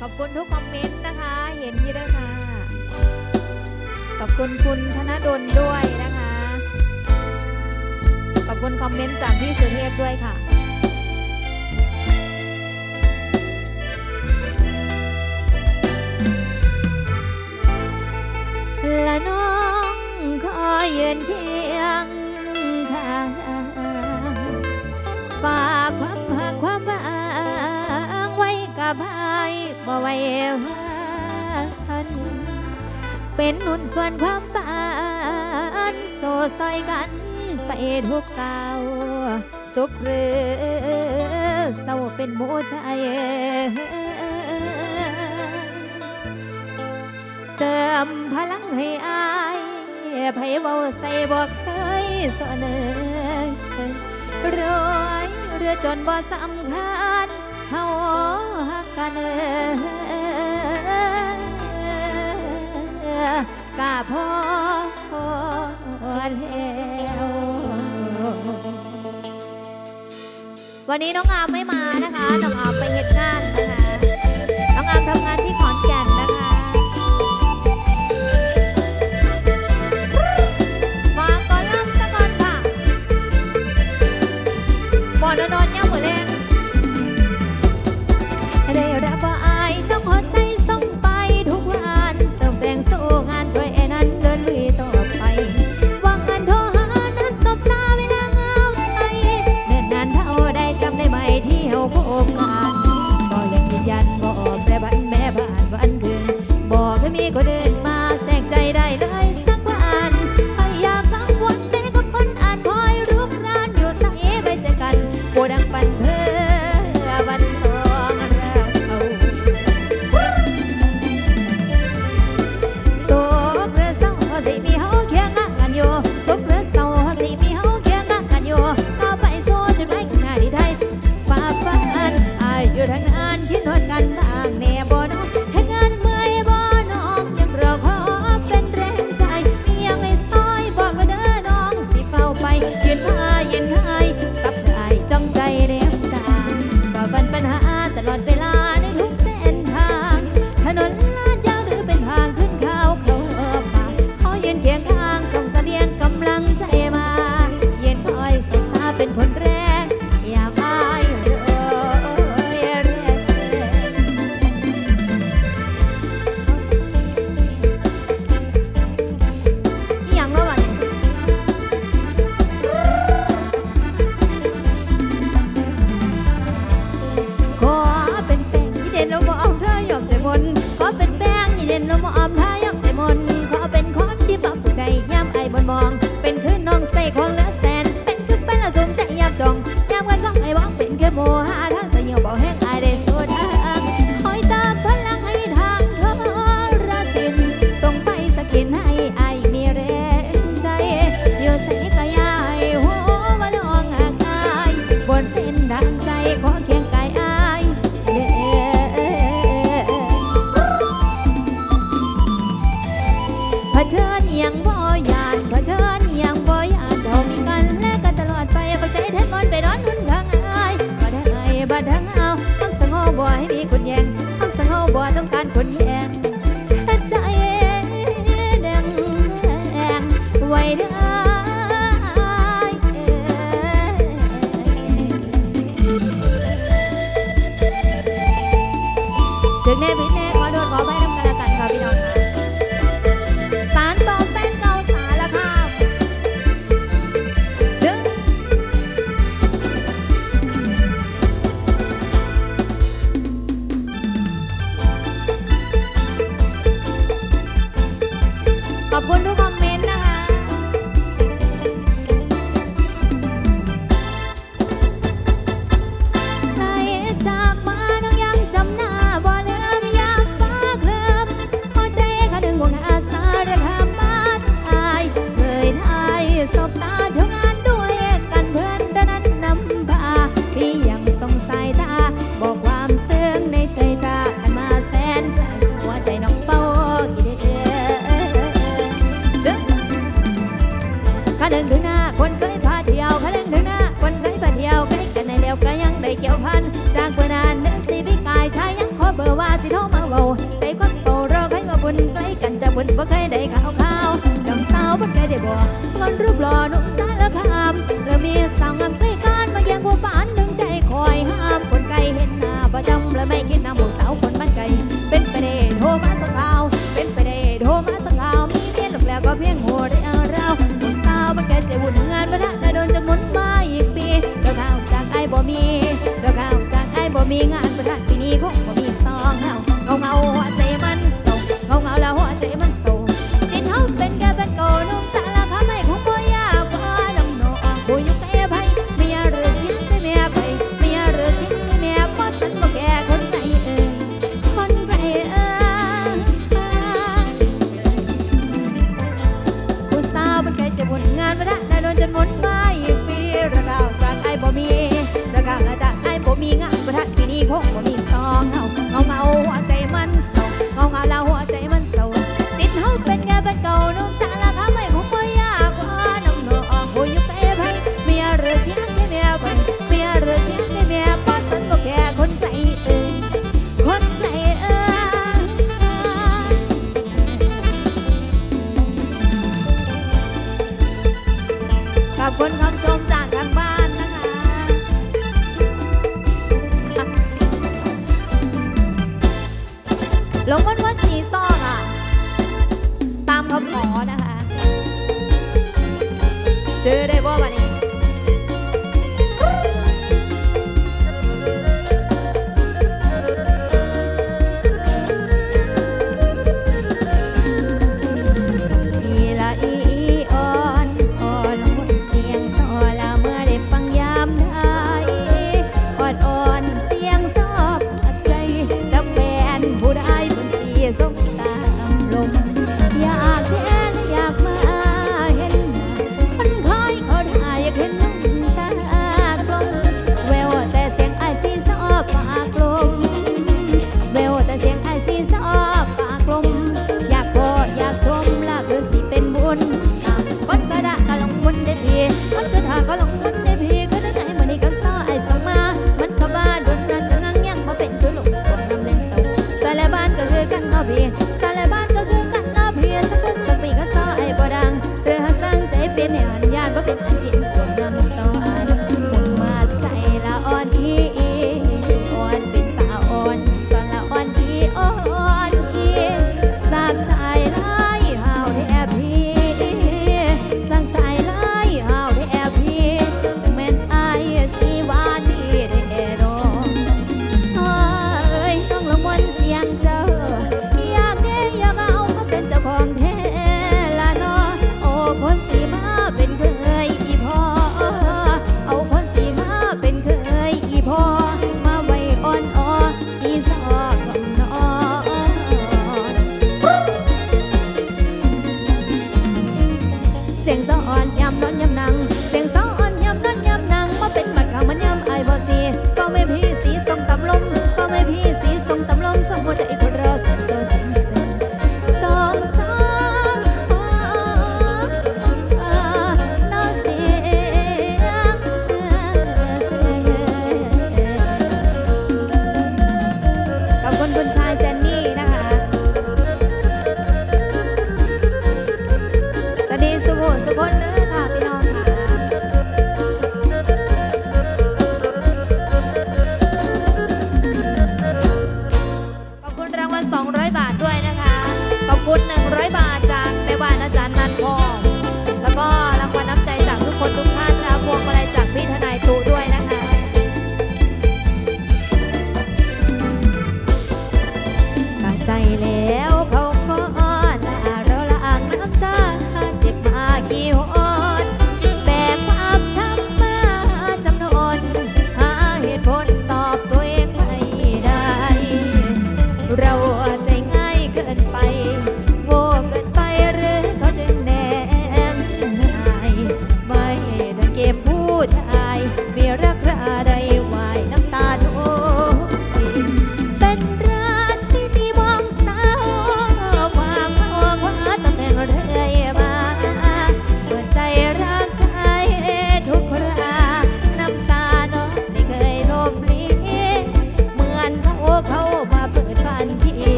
ขอบคุณทุกคอมเมนต์นะคะ เห็นที่ได้มาขอบคุณคุณธนดลด้วยนะคะ ขอบคุณคอมเมนต์จากพี่สุเทพด้วยค่ะและน้องคอยย็นเคียงข้างฟ้า บ่ไหวหันเป็นหนุนส่วนความฝันโซ่ซอยกันไปทุกเก่าสุขเรือเศร้าเป็นโมูใจเติมพลังให้อายไผเว้าใส่บ่เคยสนเอรวยเรือจนบ่สำคัญเฮา กันกะพอแล้ววันนี้น้องอามไม่มานะคะ น้องอามไปเห็นหน้า ขอบคุณทุกคน ข้าเดินถึงหน้าคนเคยพาเที่ยวข้าเดินถึงหน้าคนเคยพาเที่ยวใกล้กันในเดียวก็ยังได้เกี่ยวพัน จากเมื่อนานนึกสิพี่กายชายยังขอเบอร์ว่าสิโทรมาเว้าใจคนโตรอใครมาบุญใกล้กันแต่บุญบ่เคยได้ข่าวข่าวจำสาวบ่เคยได้บอกคนรูปหล่อหนุ่มสารคามแล้วมีสาวงามใกล้กันมาแย่งผู้ฝันหนึ่งใจคอยห้ามคนไกลเห็นหน้าประจำและไม่คิด they wouldn't ลงวันวันสีซ้อค่ะ ตามคำขอนะคะ เจอได้บ่วันนี้ liaison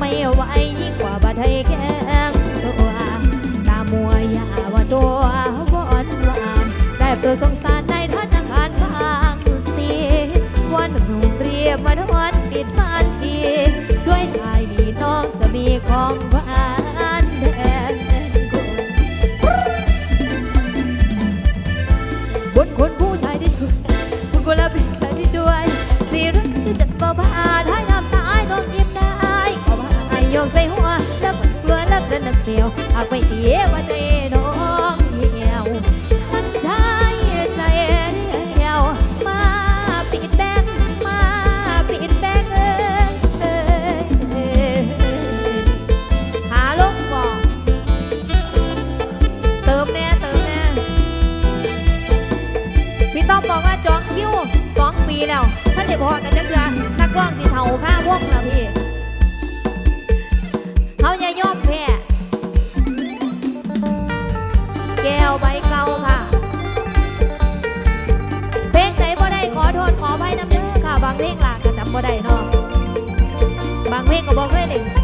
ไม่ไหวยิ่งกว่าบาดไทยแกงตัวตามัวยาวตัววอนวานได้โปรดสงสาร que eu aguente eu até แก้วใบเก่าค่ะ เพลงไหนบ่ได้ขอโทษขออภัน้ำเด้อค่ะ บางเพลงล่ะก็จำบ่ได้นอะบางเพลงก็บ่เคยเล่น